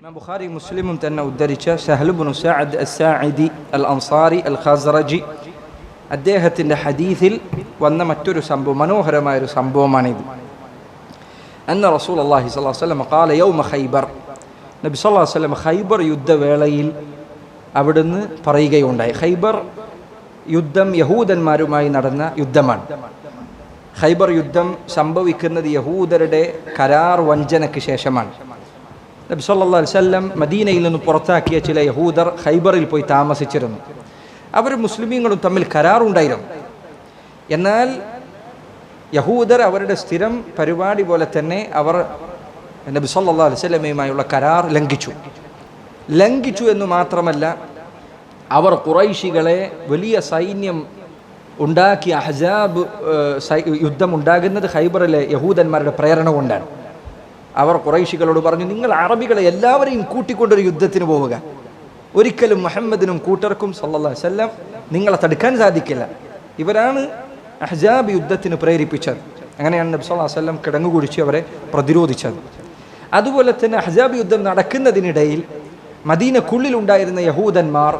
ഇമാം ബുഖാരി മുസ്ലിമും തന്നെ ഉദ്ധരിച്ച ഷഹ്ലുബുൻ സഅദ് അസാഇദി അൽ അൻസാരി അൽ ഖാസറജി അദ്ദേഹത്തിന്റെ ഹദീസിൽ വന്ന മറ്റൊരു സംഭവം മനോഹരമായൊരു സംഭവമാണിത്. അന്ന റസൂൽ അള്ളാഹി സ്വല്ലാ വല്ലം കാല യൗമ ഖൈബർ. നബി സല്ലാ വല്ലം ഖൈബർ യുദ്ധവേളയിൽ അവിടുന്ന് പറയുകയുണ്ടായി. ഖൈബർ യുദ്ധം യഹൂദന്മാരുമായി നടന്ന യുദ്ധമാണ്. ഖൈബർ യുദ്ധം സംഭവിക്കുന്നത് യഹൂദരുടെ കരാർ വഞ്ചനയ്ക്ക് ശേഷമാണ്. നബി സല്ലാ വല്ലം മദീനയിൽ നിന്ന് പുറത്താക്കിയ ചില യഹൂദർ ഹൈബറിൽ പോയി താമസിച്ചിരുന്നു. അവർ മുസ്ലിമീങ്ങളും തമ്മിൽ കരാറുണ്ടായിരുന്നു. എന്നാൽ യഹൂദർ അവരുടെ സ്ഥിരം പരിപാടി പോലെ തന്നെ അവർ നബി സല്ലാ വല്ലമയുമായുള്ള കരാർ ലംഘിച്ചു. ലംഘിച്ചു എന്ന് മാത്രമല്ല അവർ കുറൈശികളെ വലിയ സൈന്യം ഉണ്ടാക്കിയ ഹജാബ് യുദ്ധം ഉണ്ടാകുന്നത് ഹൈബറിലെ യഹൂദന്മാരുടെ പ്രേരണ കൊണ്ടാണ് അവർ കുറൈശികളോട് പറഞ്ഞു നിങ്ങൾ അറബികളെ എല്ലാവരെയും കൂട്ടിക്കൊണ്ടൊരു യുദ്ധത്തിന് പോവുക. ഒരിക്കലും മുഹമ്മദിനും കൂട്ടർക്കും സല്ലാ വല്ലം നിങ്ങളെ തടുക്കാൻ സാധിക്കില്ല. ഇവരാണ് അഹ്ജാബ് യുദ്ധത്തിന് പ്രേരിപ്പിച്ചത്. അങ്ങനെയാണ് നബ്സ് അല്ലാ വല്ലം കിടങ്ങുകുടിച്ച് അവരെ പ്രതിരോധിച്ചത്. അതുപോലെ തന്നെ അഹ്ജാബ് യുദ്ധം നടക്കുന്നതിനിടയിൽ മദീനക്കുള്ളിലുണ്ടായിരുന്ന യഹൂദന്മാർ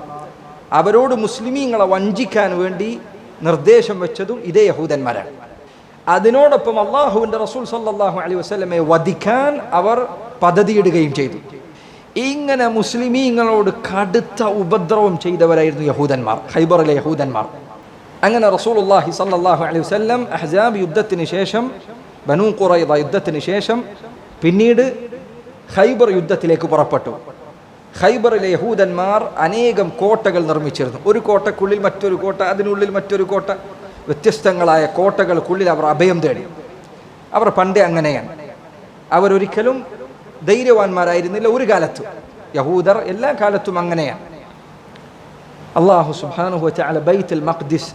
അവരോട് മുസ്ലിമീങ്ങളെ വഞ്ചിക്കാൻ വേണ്ടി നിർദ്ദേശം വെച്ചതും ഇതേ യഹൂദന്മാരാണ്. അതിനോടൊപ്പം അള്ളാഹുവിന്റെ റസൂൽ സല്ലാഹു അലൈഹി വസ്ലമെ വധിക്കാൻ അവർ പദ്ധതിയിടുകയും ചെയ്തു. ഇങ്ങനെ മുസ്ലിമീങ്ങളോട് കടുത്ത ഉപദ്രവം ചെയ്തവരായിരുന്നു യഹൂദന്മാർ ഹൈബറിലെ യഹൂദന്മാർ. അങ്ങനെ റസൂൽ അള്ളാഹി സല്ലാഹു അലൈഹി വസ്ലം അഹ്ജാബ് യുദ്ധത്തിന് ശേഷം ബനു കുറൈദ യുദ്ധത്തിന് ശേഷം പിന്നീട് ഖൈബർ യുദ്ധത്തിലേക്ക് പുറപ്പെട്ടു. ഖൈബറിലെ യഹൂദന്മാർ അനേകം കോട്ടകൾ നിർമ്മിച്ചിരുന്നു. ഒരു കോട്ടക്കുള്ളിൽ മറ്റൊരു കോട്ട അതിനുള്ളിൽ മറ്റൊരു കോട്ട. വ്യത്യസ്തങ്ങളായ കോട്ടകൾക്കുള്ളിൽ അവർ അഭയം തേടി. അവർ പണ്ടേ അങ്ങനെയാണ്. അവരൊരിക്കലും ധൈര്യവാന്മാരായിരുന്നില്ല ഒരു കാലത്തും. യഹൂദർ എല്ലാ കാലത്തും അങ്ങനെയാണ്. അള്ളാഹു സുബാനു അല ബൈത്തുൽ മഖ്ദിസ്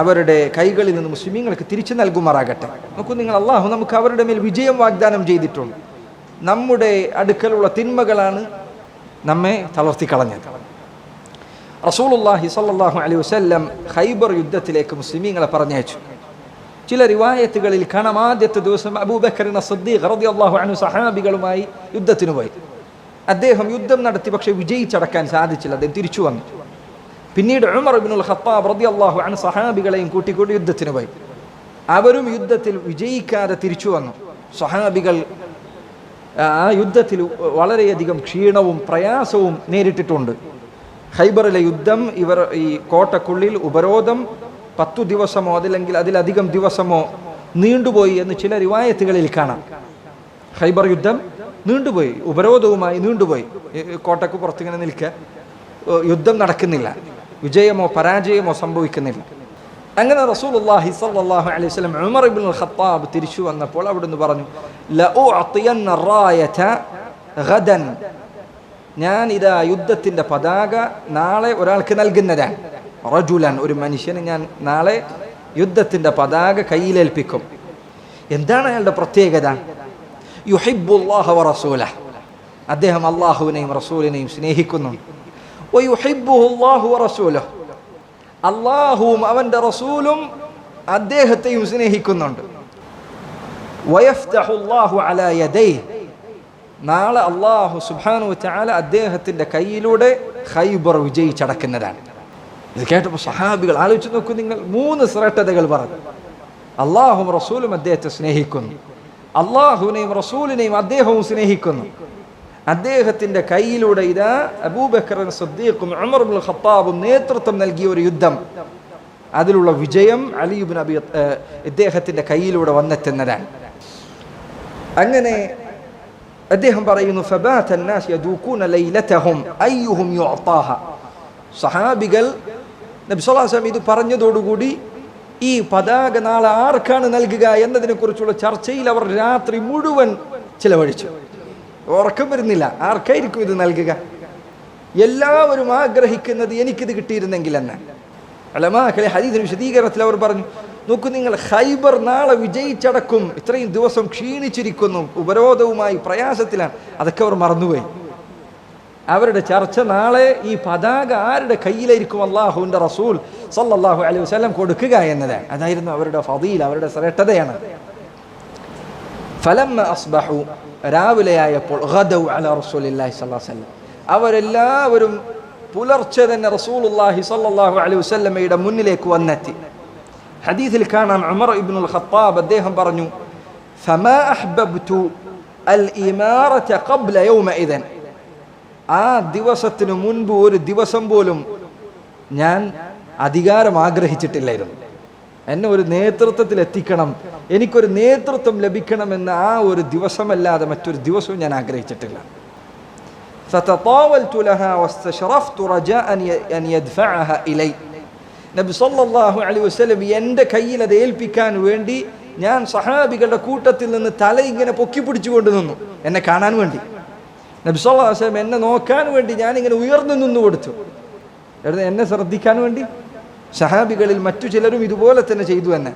അവരുടെ കൈകളിൽ നിന്ന് മുസ്ലിമീങ്ങൾക്ക് തിരിച്ചു നൽകുമാറാകട്ടെ. നമുക്ക് നിങ്ങൾ അള്ളാഹു നമുക്ക് അവരുടെ മേൽ വിജയം വാഗ്ദാനം ചെയ്തിട്ടുണ്ട് നമ്മുടെ അടുക്കലുള്ള തിന്മകളാണ് നമ്മെ തളർത്തിക്കളഞ്ഞത്. റസൂലുല്ലാഹി സല്ലാഹു അലൈഹി വസ്ല്ലം ഖൈബർ യുദ്ധത്തിലേക്ക് മുസ്ലിമീങ്ങളെ പറഞ്ഞയച്ചു. ചില റിവായത്തുകളിൽ കാണാം ആദ്യത്തെ ദിവസം അബൂബക്കറിന സദ്ദീഖ് അള്ളാഹു അനു സഹാബികളുമായി യുദ്ധത്തിന് പോയി. അദ്ദേഹം യുദ്ധം നടത്തി പക്ഷേ വിജയിച്ചടക്കാൻ സാധിച്ചില്ല. അദ്ദേഹം തിരിച്ചു വന്നു. പിന്നീട് ഉമർ ഇബ്നുൽ ഖത്താബ് അള്ളാഹു അനു സഹാബികളെയും കൂട്ടിക്കൂട്ടി യുദ്ധത്തിന് പോയി. അവരും യുദ്ധത്തിൽ വിജയിക്കാതെ തിരിച്ചു വന്നു. സഹാബികൾ ആ യുദ്ധത്തിൽ വളരെയധികം ക്ഷീണവും പ്രയാസവും നേരിട്ടിട്ടുണ്ട്. ഹൈബറിലെ യുദ്ധം ഇവർ ഈ കോട്ടക്കുള്ളിൽ ഉപരോധം പത്തു ദിവസമോ അതില്ലെങ്കിൽ അതിലധികം ദിവസമോ നീണ്ടുപോയി എന്ന് ചില റിവായത്തുകളിൽ കാണാം. ഹൈബർ യുദ്ധം നീണ്ടുപോയി ഉപരോധവുമായി നീണ്ടുപോയി. കോട്ടക്ക് പുറത്തിങ്ങനെ നിൽക്കുക യുദ്ധം നടക്കുന്നില്ല. വിജയമോ പരാജയമോ സംഭവിക്കുന്നില്ല. അങ്ങനെ റസൂലുള്ളാഹി സ്വല്ലല്ലാഹു അലൈഹി വസല്ലം ഉമർ ഇബ്നുൽ ഖത്താബ് തിരിച്ചു വന്നപ്പോൾ അവിടുന്ന് പറഞ്ഞു ഞാൻ ഇതാ യുദ്ധത്തിന്റെ പതാക നാളെ ഒരാൾക്ക് നൽകുന്നതാണ്. റജുലൻ ഒരു മനുഷ്യന് ഞാൻ നാളെ യുദ്ധത്തിന്റെ പതാക കയ്യിലേൽപ്പിക്കും. എന്താണ് അയാളുടെ പ്രത്യേകത? യുഹിബുല്ലാഹ റസൂല അദ്ദേഹം അള്ളാഹുവിനെയും റസൂലിനെയും സ്നേഹിക്കുന്നു. റസൂല അള്ളാഹുവും അവന്റെ റസൂലും അദ്ദേഹത്തെയും സ്നേഹിക്കുന്നുണ്ട്. വയഫ്തഹുല്ലാഹു അലാ യദൈഹി. നാളെ അള്ളാഹു സുബാനു ചാല അദ്ദേഹത്തിന്റെ കയ്യിലൂടെ ഹൈബർ വിജയിച്ചടക്കുന്നതാണ്. ഇത് കേട്ടപ്പോൾ സഹാബികൾ ആലോചിച്ച് നോക്കൂ നിങ്ങൾ മൂന്ന് ശ്രേഷ്ഠതകൾ പറഞ്ഞു. അള്ളാഹും റസൂലും അദ്ദേഹത്തെ സ്നേഹിക്കുന്നു. അള്ളാഹുവിനെയും റസൂലിനെയും അദ്ദേഹവും സ്നേഹിക്കുന്നു. അദ്ദേഹത്തിന്റെ കയ്യിലൂടെ ഇതാ അബൂബക്കറൻ സദ്ദീഖും അമർബുൽ ഖത്താബും നേതൃത്വം നൽകിയ ഒരു യുദ്ധം. അതിലുള്ള വിജയം അലിയുബിൻ അബി ഇദ്ദേഹത്തിന്റെ കയ്യിലൂടെ വന്നെത്തുന്നതാണ്. അങ്ങനെ അദ്ദേഹം പറയുന്നു സഹാബികൾ നബ്സലാസം ഇത് പറഞ്ഞതോടുകൂടി ഈ പതാക നാളെ ആർക്കാണ് നൽകുക എന്നതിനെക്കുറിച്ചുള്ള ചർച്ചയിൽ അവർ രാത്രി മുഴുവൻ ചിലവഴിച്ചു. ഉറക്കം വരുന്നില്ല ആർക്കായിരിക്കും ഇത് നൽകുക? എല്ലാവരും ആഗ്രഹിക്കുന്നത് എനിക്കിത് കിട്ടിയിരുന്നെങ്കിൽ എന്ന്. അലമാക്കളെ ഹരീതിന് വിശദീകരണത്തിൽ അവർ പറഞ്ഞു നോക്കൂ നിങ്ങൾ ഹൈബർ നാളെ വിജയിച്ചടക്കും. ഇത്രയും ദിവസം ക്ഷീണിച്ചിരിക്കുന്നു. ഉപരോധവുമായി പ്രയാസത്തിലാണ്. അതൊക്കെ അവർ മറന്നുപോയി. അവരുടെ ചർച്ച നാളെ ഈ പതാക ആരുടെ കയ്യിലായിരിക്കും അള്ളാഹുവിന്റെ റസൂൽ സല്ലാഹു അലൈഹി വസ്ലം കൊടുക്കുക എന്നതാണ് അതായിരുന്നു അവരുടെ ഫതീൽ അവരുടെ ശ്രേഷ്ഠതയാണ്. ഫലം അസ്ബഹു രാവിലെയായപ്പോൾ അല റസൂലില്ലാഹി അവരെല്ലാവരും പുലർച്ചെ തന്നെ റസൂലുള്ളാഹി സ്വല്ലല്ലാഹു അലൈഹി വസ്ലമയുടെ മുന്നിലേക്ക് വന്നെത്തി. ഹദീസിൽ കാണാം ഉമർ ഇബ്നുൽ ഖത്താബ് അദ്ദേഹം പറഞ്ഞു ഫമാ അഹ്ബബ്തു അൽ ഇമാറത ഖബ്ല യൗമഇദൻ ആ ദിവസത്തിന് മുൻപ് ഒരു ദിവസം പോലും ഞാൻ അധികാരം ആഗ്രഹിച്ചിട്ടില്ലായിരുന്നു എന്നെ ഒരു നേതൃത്വത്തിൽ എത്തിക്കണം എനിക്കൊരു നേതൃത്വം ലഭിക്കണമെന്ന് ആ ഒരു ദിവസമല്ലാതെ മറ്റൊരു ദിവസവും ഞാൻ ആഗ്രഹിച്ചിട്ടില്ല فتطاولت لها واستشرفت رجاء أن يدفعها إلي നബി സല്ലാഹു അലൈഹി വസ്ലം എന്റെ കയ്യിൽ അത് ഏൽപ്പിക്കാൻ വേണ്ടി ഞാൻ സഹാബികളുടെ കൂട്ടത്തിൽ നിന്ന് തല ഇങ്ങനെ പൊക്കി പിടിച്ചുകൊണ്ട് നിന്നു. എന്നെ കാണാൻ വേണ്ടി. നബി സല്ലാ വസ്ലം എന്നെ നോക്കാൻ വേണ്ടി ഞാനിങ്ങനെ ഉയർന്നു നിന്നു കൊടുത്തു. എന്നെ ശ്രദ്ധിക്കാൻ വേണ്ടി? സഹാബികളിൽ മറ്റു ചിലരും ഇതുപോലെ തന്നെ ചെയ്തു എന്നെ.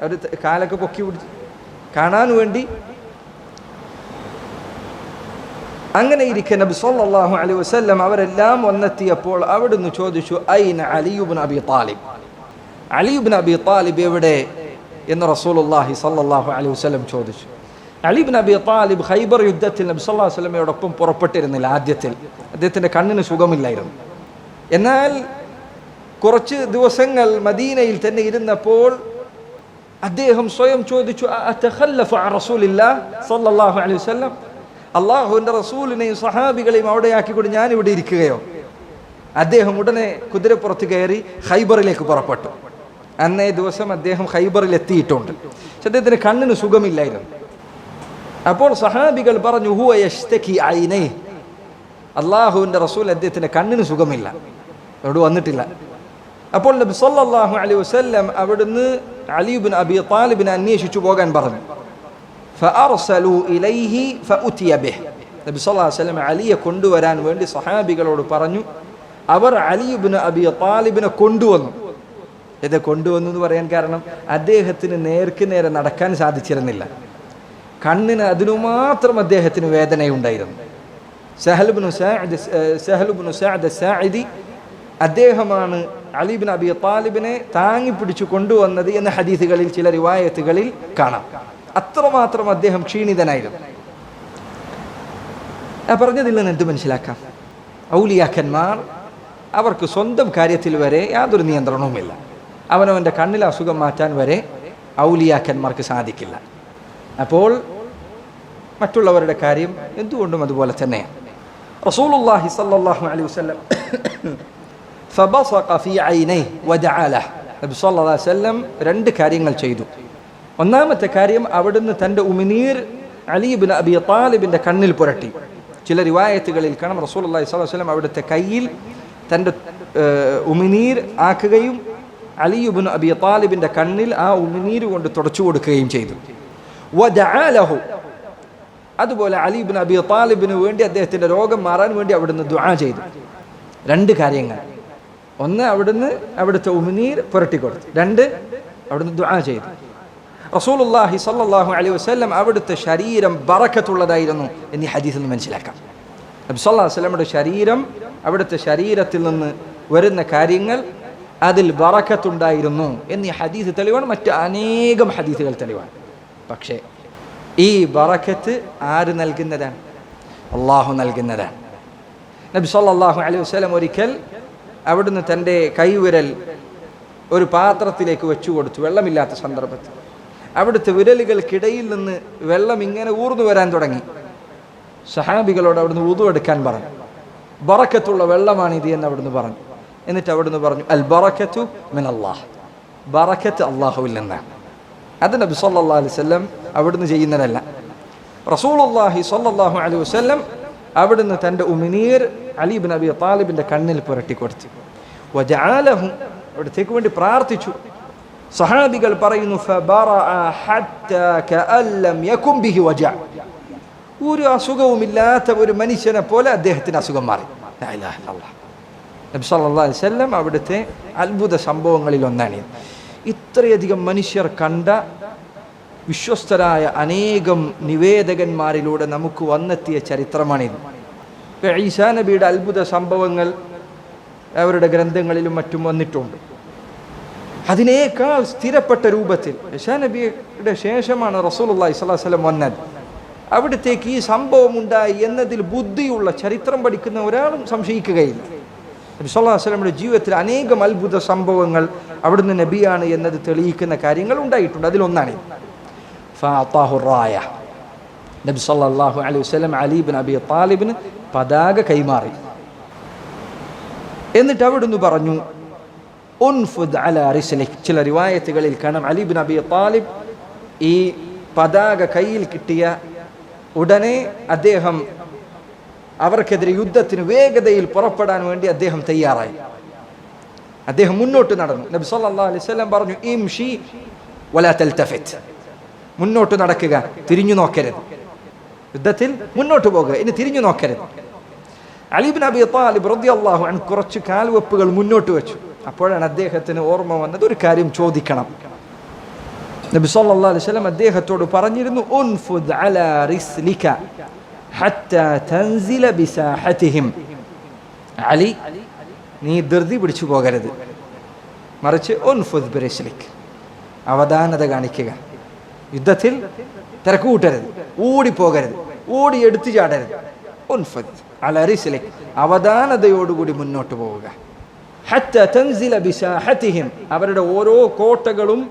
അവർ കാലൊക്കെ പൊക്കി പിടിച്ചു. കാണാൻ വേണ്ടി അങ്ങനെ ഇരിക്കെ നബി സല്ലാഹു അലൈഹി വസല്ലം അവരെല്ലാം വന്നെത്തിയപ്പോൾ അവിടുന്ന് ചോദിച്ചു ഐന Ali ibn Abi Talib Ali ibn Abi Talib എവിടെ? എന്ന് റസൂലുള്ളാഹി സല്ലാഹു അലൈഹി വസല്ലം ചോദിച്ചു. അലിബിൻ അബി താലിബ് ഖൈബർ യുദ്ധത്തിൽ നബി സല്ലാ അലൈഹി വസല്ലമയോടൊപ്പം പുറപ്പെട്ടിരുന്നില്ല ആദ്യത്തിൽ. അദ്ദേഹത്തിന്റെ കണ്ണിന് സുഖമില്ലായിരുന്നു. എന്നാൽ കുറച്ച് ദിവസങ്ങൾ മദീനയിൽ തന്നെ ഇരുന്നപ്പോൾ അദ്ദേഹം സ്വയം ചോദിച്ചു റസൂലില്ല സല്ലാഹു അലൈഹി വസല്ലം? അള്ളാഹുവിന്റെ റസൂലിനെയും സഹാബികളെയും ഞാൻ ഇവിടെ ഇരിക്കുകയോ? അദ്ദേഹം ഉടനെ കുതിരപ്പുറത്ത് കയറി ഹൈബറിലേക്ക് പുറപ്പെട്ടു. അന്നേ ദിവസം അദ്ദേഹം ഹൈബറിൽ എത്തിയിട്ടുണ്ട് പക്ഷെ അദ്ദേഹത്തിന് കണ്ണിന് സുഖമില്ലായിരുന്നു. അപ്പോൾ സഹാബികൾ പറഞ്ഞു ഹുവ യഷ്തക്കി ഐനേ. അള്ളാഹുവിന്റെ റസൂൽ അദ്ദേഹത്തിന്റെ കണ്ണിന് സുഖമില്ല. അവിടെ വന്നിട്ടില്ല. അപ്പോൾ നബി സല്ലാഹു അലൈഹി വസല്ലം അവിടുന്ന് അലിബിൻ അബി താലിബിനെ അന്വേഷിച്ചു പോകാൻ പറഞ്ഞു. ഫഅർസലു ഇലൈഹി ഫഉതിയ ബിഹ്. നബി സല്ലല്ലാഹു അലൈഹി വസല്ലം അലിയെ കൊണ്ടുവരാൻ വേണ്ടി സ്വഹാബികളോട് പറഞ്ഞു അവർ അലി ഇബ്നു അബി ത്വാലിബിനെ കൊണ്ടുവന്നു. ഇത് കൊണ്ടുവന്നു എന്ന് പറയാൻ കാരണം അദ്ദേഹത്തിന് നേർക്ക് നേരെ നടക്കാൻ സാധിച്ചിരുന്നില്ല. കണ്ണിന് അതിനു മാത്രം അദ്ദേഹത്തിന് വേദനയുണ്ടായിരുന്നു. സഹൽബിനു സാദ് സഹൽബിനു സാദ് സാഇദി അദ്ദേഹമാണ് അലിബിൻ അബി താലിബിനെ താങ്ങിപ്പിടിച്ചു കൊണ്ടുവന്നത് എന്ന ഹദീസുകളിൽ ചില റിവായത്തുകളിൽ കാണാം. അത്രമാത്രം അദ്ദേഹം ക്ഷീണിതനായിരുന്നു. ഞാൻ പറഞ്ഞതിൽ നിന്ന് എന്ത് മനസ്സിലാക്കാം? ഔലിയാക്കന്മാർ അവർക്ക് സ്വന്തം കാര്യത്തിൽ വരെ യാതൊരു നിയന്ത്രണവുമില്ല. അവനവന്റെ കണ്ണിൽ അസുഖം മാറ്റാൻ വരെ ഔലിയാക്കന്മാർക്ക് സാധിക്കില്ല. അപ്പോൾ മറ്റുള്ളവരുടെ കാര്യം എന്തുകൊണ്ടും അതുപോലെ തന്നെയാണ് റസൂലുള്ളാഹി സല്ലല്ലാഹു അലൈഹി വസല്ലം ഫബസഖ ഫീ ഐനൈഹി വജഅല നബി സല്ലല്ലാഹു അലൈഹി വസല്ലം രണ്ട് കാര്യങ്ങൾ ചെയ്തു. ഒന്നാമത്തെ കാര്യം അവിടുന്ന് തന്റെ ഉമിനീർ അലീബിൻ അബി താലിബിന്റെ കണ്ണിൽ പുരട്ടി. ചില റിവായത്തുകളിൽ കാണാം റസൂൽ അള്ളഹി സ്വലം അവിടുത്തെ കയ്യിൽ തന്റെ ഉമിനീർ ആക്കുകയും അലിയുബിൻ അബി താലിബിന്റെ കണ്ണിൽ ആ ഉമിനീർ കൊണ്ട് തുടച്ചു കൊടുക്കുകയും ചെയ്തു. വദഅലഹു അതുപോലെ അലിബിൻ അബി താലിബിന് വേണ്ടി അദ്ദേഹത്തിന്റെ രോഗം മാറാൻ വേണ്ടി അവിടുന്ന് ദുആ ചെയ്തു. രണ്ട് കാര്യങ്ങൾ. ഒന്ന് അവിടുന്ന് അവിടുത്തെ ഉമിനീർ പുരട്ടിക്കൊടുത്തു രണ്ട് അവിടുന്ന് ദുആ ചെയ്തു. റസൂലുള്ളാഹി സല്ലല്ലാഹു അലൈഹി വസല്ലം അവിടുത്തെ ശരീരം ബറക്കത്തുള്ളതായിരുന്നു എന്നീ ഹദീസിൽ നിന്ന് മനസ്സിലാക്കാം. അലൈഹി വസല്ലമയുടെ ശരീരം അവിടുത്തെ ശരീരത്തിൽ നിന്ന് വരുന്ന കാര്യങ്ങൾ അതിൽ ബറക്കത്തുണ്ടായിരുന്നു എന്നീ ഹദീസ് തെളിവാണ്. മറ്റ് അനേകം ഹദീസുകൾ തെളിവാണ്. പക്ഷേ ഈ ബറക്കത്ത് ആര് നൽകുന്നതാണ്? അള്ളാഹു നൽകുന്നതാണ്. നബി സല്ലല്ലാഹു അലൈഹി വസല്ലം ഒരിക്കൽ അവിടുന്ന് തന്റെ കൈവിരൽ ഒരു പാത്രത്തിലേക്ക് വെച്ചു കൊടുത്തു വെള്ളമില്ലാത്ത സന്ദർഭത്തിൽ. അവിടുത്തെ വിരലുകൾക്കിടയിൽ നിന്ന് വെള്ളം ഇങ്ങനെ ഊർന്നു വരാൻ തുടങ്ങി. സഹാബികളോട് അവിടുന്ന് ഊതു എടുക്കാൻ പറഞ്ഞു. ബറക്കത്തുള്ള വെള്ളമാണ് ഇത് എന്ന് അവിടുന്ന് പറഞ്ഞു. എന്നിട്ട് അവിടുന്ന് പറഞ്ഞു അൽ ബറക്കത്തു അള്ളാഹ് ബറക്കത്ത് അള്ളാഹുവിൽ നിന്നാണ്. അത് നബി സല്ലല്ലാഹു അലൈഹി വസല്ലം അവിടുന്ന് ചെയ്യുന്നതല്ല. റസൂലുള്ളാഹി സ്വല്ലല്ലാഹു അലൈഹി വസല്ലം അവിടുന്ന് തന്റെ ഉമിനീർ അലി നബി താലിബിന്റെ കണ്ണിൽ പുരട്ടി കൊടുത്തു. വജാലഹും അവിടത്തേക്ക് വേണ്ടി പ്രാർത്ഥിച്ചു. സഹാബികൾ പറയുന്നു ഒരു അസുഖവുമില്ലാത്ത ഒരു മനുഷ്യനെ പോലെ അദ്ദേഹത്തിന് അസുഖം മാറി. നബി സല്ലല്ലാഹു അലൈഹി വസല്ലം അവിടുത്തെ അത്ഭുത സംഭവങ്ങളിൽ ഒന്നാണ്. ഇത്രയധികം മനുഷ്യർ കണ്ട വിശ്വസ്തരായ അനേകം നിവേദകന്മാരിലൂടെ നമുക്ക് വന്നെത്തിയ ചരിത്രമാണിത് ഈസാ നബിയുടെ അത്ഭുത സംഭവങ്ങൾ അവരുടെ ഗ്രന്ഥങ്ങളിലും മറ്റും വന്നിട്ടുണ്ട്. അതിനേക്കാൾ സ്ഥിരപ്പെട്ട രൂപത്തിൽ നബിയുടെ ശേഷമാണ് അലൈഹി വസല്ലം വന്നത്. അവിടത്തേക്ക് ഈ സംഭവം ഉണ്ടായി എന്നതിൽ ബുദ്ധിയുള്ള ചരിത്രം പഠിക്കുന്ന ഒരാളും സംശയിക്കുകയില്ല. നബി സ്വല്ലാ വസ്ലമിന്റെ ജീവിതത്തിൽ അനേകം അത്ഭുത സംഭവങ്ങൾ അവിടുന്ന് നബിയാണ് എന്നത് തെളിയിക്കുന്ന കാര്യങ്ങൾ ഉണ്ടായിട്ടുണ്ട്. അതിലൊന്നാണ് നബി സല്ലാഹു അലൈഹി വസ്ലം അലി ഇബ്നു അബി താലിബിന് പതാക കൈമാറി. എന്നിട്ട് അവിടുന്ന് പറഞ്ഞു ഉൻഫുദ് അല റിസ്ലിക് ചില റിവായത്തുകളിൽ കാണാം അലി നബി താലിബ് ഈ പതാക കയ്യിൽ കിട്ടിയ ഉടനെ അദ്ദേഹം അവർക്കെതിരെ യുദ്ധത്തിന് വേഗതയിൽ പുറപ്പെടാൻ വേണ്ടി അദ്ദേഹം തയ്യാറായി. അദ്ദേഹം മുന്നോട്ട് നടന്നു. നബി സല്ലാ അലൈഹി വസല്ലം പറഞ്ഞു ഇംഷി വലാ തൽതഫിത്. മുന്നോട്ട് നടക്കുക തിരിഞ്ഞു നോക്കരുത്. യുദ്ധത്തിൽ മുന്നോട്ട് പോകുക ഇനി തിരിഞ്ഞു നോക്കരുത്. അലിബിൻ അബി താലിബ് റളിയല്ലാഹു അള്ളാഹു കുറച്ച് കാൽവെപ്പുകൾ മുന്നോട്ട് വെച്ചു. അപ്പോഴാണ് അദ്ദേഹത്തിന് ഓർമ്മ വന്നത്. ഒരു കാര്യം ചോദിക്കണം. നബി സല്ലല്ലാഹു അലൈഹി വസല്ലം അദ്ദേഹത്തോട് പറഞ്ഞിരുന്നു ഉൻഫുദ് അലാ റിസ്ലിക ഹത്താ തൻസില ബിസാഹതിഹിം അലി നീ ധൃതി പിടിച്ചു പോകരുത്. മറിച്ച് ഉൻഫുദ് ബിറിസ്ലിക് അവധാനത കാണിക്കുക. യുദ്ധത്തിൽ തിരക്ക് കൂട്ടരുത്. ഓടിപ്പോകരുത്. ഓടി എടുത്തു ചാടരുത്. ഉൻഫുദ് അല റിസ്ലിക്. അവധാനതയോടുകൂടി മുന്നോട്ട് പോവുക. അവരുടെ ഓരോ കോട്ടകളും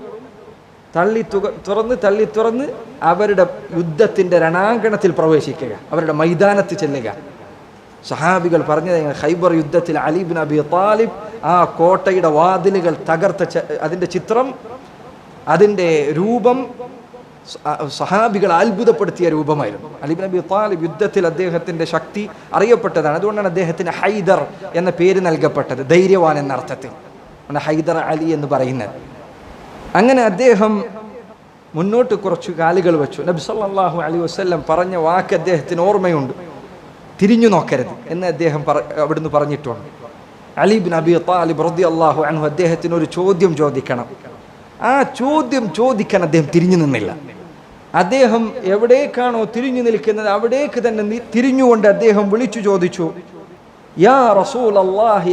തള്ളി തുറന്ന് തള്ളി തുറന്ന് അവരുടെ യുദ്ധത്തിന്റെ രണാങ്കണത്തിൽ പ്രവേശിക്കുക. അവരുടെ മൈതാനത്ത് ചെല്ലുക. സഹാബികൾ പറഞ്ഞത് ഹൈബർ യുദ്ധത്തിൽ അലിബിൻ അബി താലിബ് ആ കോട്ടയുടെ വാതിലുകൾ തകർത്ത അതിന്റെ ചിത്രം അതിന്റെ രൂപം സഹാബികൾ അത്ഭുതപ്പെടുത്തിയ രൂപമായിരുന്നു. അലിബിൻ അബി താലിബ് യുദ്ധത്തിൽ അദ്ദേഹത്തിന്റെ ശക്തി അറിയപ്പെട്ടതാണ്. അതുകൊണ്ടാണ് അദ്ദേഹത്തിന് ഹൈദർ എന്ന പേര് നൽകപ്പെട്ടത് ധൈര്യവാൻ എന്ന അർത്ഥത്തിൽ. ഹൈദർ അലി എന്ന് പറയുന്നത്. അങ്ങനെ അദ്ദേഹം മുന്നോട്ട് കുറച്ച് കാലുകൾ വെച്ചു. നബി സല്ലാഹു അലി വസ്ല്ലം പറഞ്ഞ വാക്ക് അദ്ദേഹത്തിന് ഓർമ്മയുണ്ട്. തിരിഞ്ഞു നോക്കരുത് എന്ന് അദ്ദേഹം പറ അവിടുന്ന് പറഞ്ഞിട്ടുണ്ട്. അലിബിൻ അബി താലിബ് റതി അള്ളാഹു അനു അദ്ദേഹത്തിന് ഒരു ചോദ്യം ചോദിക്കണം. ആ ചോദ്യം ചോദിക്കാൻ അദ്ദേഹം തിരിഞ്ഞു നിന്നില്ല. അദ്ദേഹം എവിടേക്കാണോ തിരിഞ്ഞു നിൽക്കുന്നത് അവിടേക്ക് തന്നെ തിരിഞ്ഞുകൊണ്ട് അദ്ദേഹം വിളിച്ചു ചോദിച്ചു യാ റസൂൽ അള്ളാഹി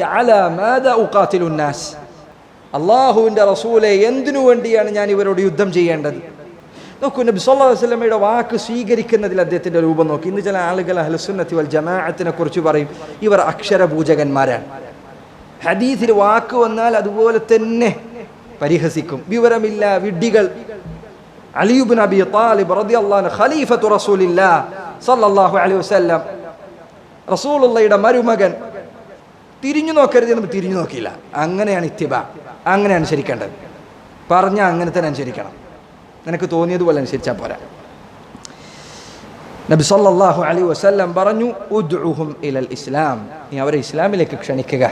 അള്ളാഹുവിന്റെ റസൂലെ എന്തിനു വേണ്ടിയാണ് ഞാൻ ഇവരോട് യുദ്ധം ചെയ്യേണ്ടത്? നോക്കൂ നബി സല്ലല്ലാഹു അലൈഹി വസല്ലമയുടെ വാക്ക് സ്വീകരിക്കുന്നതിൽ അദ്ദേഹത്തിന്റെ രൂപം നോക്കി. ഇന്ന് ചില ആളുകൾ അഹ്ലസുന്നത്തി വൽ ജമാഅത്തിനെ കുറിച്ച് പറയും ഇവർ അക്ഷരപൂജകന്മാരാണ്. ഹദീസിൽ വാക്ക് വന്നാൽ അതുപോലെ തന്നെ പരിഹസിക്കും. വിവരമില്ല വിഡ്ഢികൾ. അലിയുബിൻ അബി താലിബ് റളിയല്ലാഹു അൻഹു ഖലീഫത്തു റസൂലില്ലാ സല്ലല്ലാഹു അലൈഹി വസല്ലം. റസൂലുള്ളയുടെ മരുമകൻ തിരിഞ്ഞു നോക്കരുത് എന്ന് തിരിഞ്ഞു നോക്കിയില്ല. അങ്ങനെയാണ് ഇത്തിബ. അങ്ങനെ അനുസരിക്കേണ്ടത്. പറഞ്ഞ അങ്ങനെ തന്നെ അനുസരിക്കണം. നിനക്ക് തോന്നിയതുപോലെ അനുസരിച്ചാൽ പോരാ. നബി സല്ലല്ലാഹു അലൈഹി വസല്ലം പറഞ്ഞു ഉദ്ഉഹും ഇലൽ ഇസ്ലാം. നീ അവരെ ഇസ്ലാമിലേക്ക് ക്ഷണിക്കുക.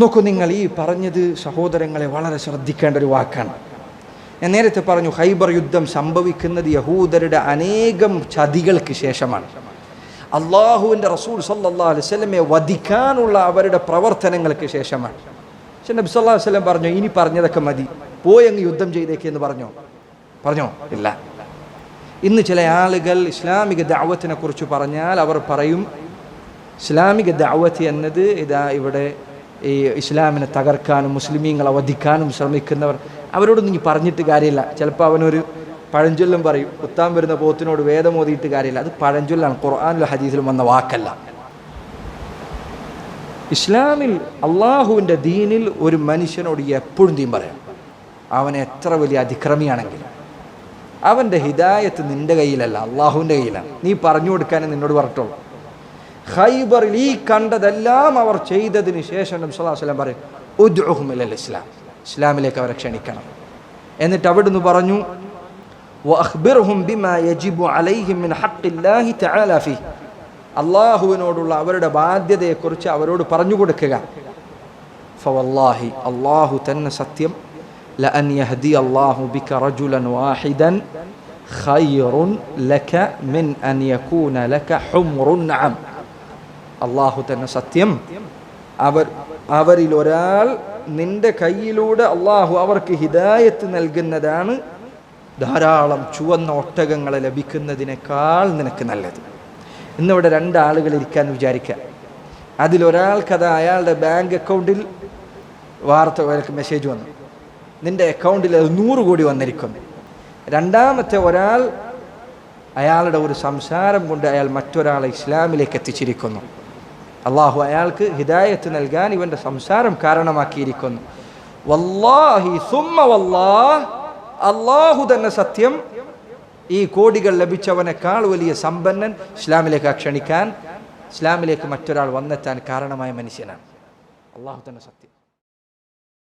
നോക്കൂ നിങ്ങൾ ഈ പറഞ്ഞത് സഹോദരങ്ങളെ വളരെ ശ്രദ്ധിക്കേണ്ട ഒരു വാക്കാണ്. ഞാൻ നേരത്തെ പറഞ്ഞു ഹൈബർ യുദ്ധം സംഭവിക്കുന്നത് യഹൂദരുടെ അനേകം ചതികൾക്ക് ശേഷമാണ്. അള്ളാഹുവിന്റെ റസൂൽ സല്ലാ അലൈഹി വസല്ലമയെ വധിക്കാനുള്ള അവരുടെ പ്രവർത്തനങ്ങൾക്ക് ശേഷമാണ്. പക്ഷെ നബി സല്ലാ വല്ലം പറഞ്ഞു ഇനി പറഞ്ഞതൊക്കെ മതി. പോയങ്ങ് യുദ്ധം ചെയ്തേക്ക് എന്ന് പറഞ്ഞോ? പറഞ്ഞോ? ഇല്ല. ഇന്ന് ചില ആളുകൾ ഇസ്ലാമിക ദാവത്തിനെ കുറിച്ച് പറഞ്ഞാൽ അവർ പറയും ഇസ്ലാമിക ദാവത്ത് എന്നത് ഇതാ ഇവിടെ ഈ ഇസ്ലാമിനെ തകർക്കാനും മുസ്ലിമീങ്ങളെ വധിക്കാനും ശ്രമിക്കുന്നവർ അവരോടൊന്നും ഇനി പറഞ്ഞിട്ട് കാര്യമില്ല. ചിലപ്പോൾ അവനൊരു പഴഞ്ചൊല്ലും പറയും കുത്താൻ വരുന്ന പോത്തിനോട് വേദം ഓതിയിട്ട് കാര്യമില്ല. അത് പഴഞ്ചൊല്ലാണ്. ഖുർആാനിലും ഹദീസിലും വന്ന വാക്കല്ല. ഇസ്ലാമിൽ അള്ളാഹുവിന്റെ ദീനിൽ ഒരു മനുഷ്യനോട് എപ്പോഴും തീം പറയാം. അവൻ എത്ര വലിയ അതിക്രമിയാണെങ്കിലും. അവന്റെ ഹിദായത്ത് നിന്റെ കയ്യിലല്ല അള്ളാഹുവിന്റെ കയ്യിലാണ്. നീ പറഞ്ഞു കൊടുക്കാനേ നിന്നോട് പറഞ്ഞിട്ടുള്ളൂ. ഖൈബറിൽ ഈ കണ്ടതെല്ലാം അവർ ചെയ്തതിന് ശേഷം നബി സ്വലാഹു വസ്ലാം പറയും ഉദ്ഹുമിൽ അൽ ഇസ്ലാം. ഇസ്ലാമിലേക്ക് അവരെ ക്ഷണിക്കണം. എന്നിട്ട് അവിടുന്ന് പറഞ്ഞു അള്ളാഹുവിനോടുള്ള അവരുടെ ബാധ്യതയെക്കുറിച്ച് അവരോട് പറഞ്ഞു കൊടുക്കുക. ഫവല്ലാഹി അള്ളാഹു തന്നെ സത്യം ലഅൻ യഹദി ബിക റജുലൻ വാഹിദൻ ഖൈറുൻ ലക മിൻ അൻ യകൂന ലക ഹുംറുൻ നഅം അള്ളാഹു തന്നെ സത്യം. അവർ അവരിൽ ഒരാൾ നിന്റെ കയ്യിലൂടെ അള്ളാഹു അവർക്ക് ഹിദായത്ത് നൽകുന്നതാണ് ധാരാളം ചുവന്ന ഒട്ടകങ്ങളെ ലഭിക്കുന്നതിനേക്കാൾ നിനക്ക് നല്ലത്. ഇന്നിവിടെ രണ്ടാളുകൾ ഇരിക്കാൻ വിചാരിക്കുക അതിലൊരാൾക്കത് അയാളുടെ ബാങ്ക് അക്കൗണ്ടിൽ വാർത്ത മെസ്സേജ് വന്നു. നിന്റെ അക്കൗണ്ടിൽ അത് നൂറ് കോടി വന്നിരിക്കും. രണ്ടാമത്തെ ഒരാൾ അയാളുടെ ഒരു സംസാരം കൊണ്ട് അയാൾ മറ്റൊരാളെ ഇസ്ലാമിലേക്ക് എത്തിച്ചിരിക്കുന്നു. അള്ളാഹു അയാൾക്ക് ഹിദായത്ത് നൽകാൻ ഇവന്റെ സംസാരം കാരണമാക്കിയിരിക്കുന്നു. വല്ലാഹി സുമ്മ വല്ലാഹ് അള്ളാഹു തന്നെ സത്യം ഈ കോടികൾ ലഭിച്ചവനേക്കാൾ വലിയ സമ്പന്നൻ ഇസ്ലാമിലേക്ക് ക്ഷണിക്കാൻ ഇസ്ലാമിലേക്ക് മറ്റൊരാൾ വന്നെത്താൻ കാരണമായ മനുഷ്യനാണ്. അള്ളാഹു തന്നെ സത്യം.